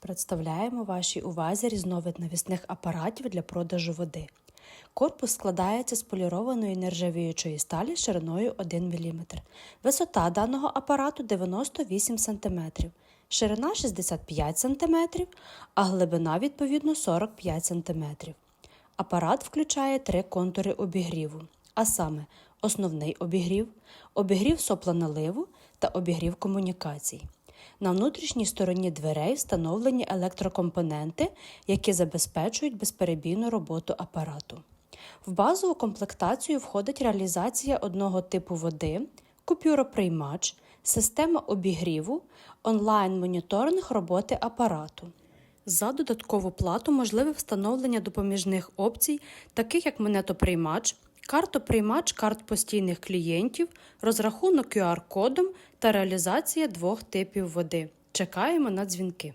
Представляємо вашій увазі різновид навісних апаратів для продажу води. Корпус складається з полірованої нержавіючої сталі шириною 1 мм. Висота даного апарату 98 см, ширина 65 см, а глибина відповідно 45 см. Апарат включає три контури обігріву, а саме основний обігрів, обігрів сопла наливу та обігрів комунікацій. На внутрішній стороні дверей встановлені електрокомпоненти, які забезпечують безперебійну роботу апарату. В базову комплектацію входить реалізація одного типу води, купюроприймач, система обігріву, онлайн-моніторинг роботи апарату. За додаткову плату можливе встановлення допоміжних опцій, таких як монетоприймач, картоприймач карт постійних клієнтів, розрахунок QR-кодом та реалізація двох типів води. Чекаємо на дзвінки.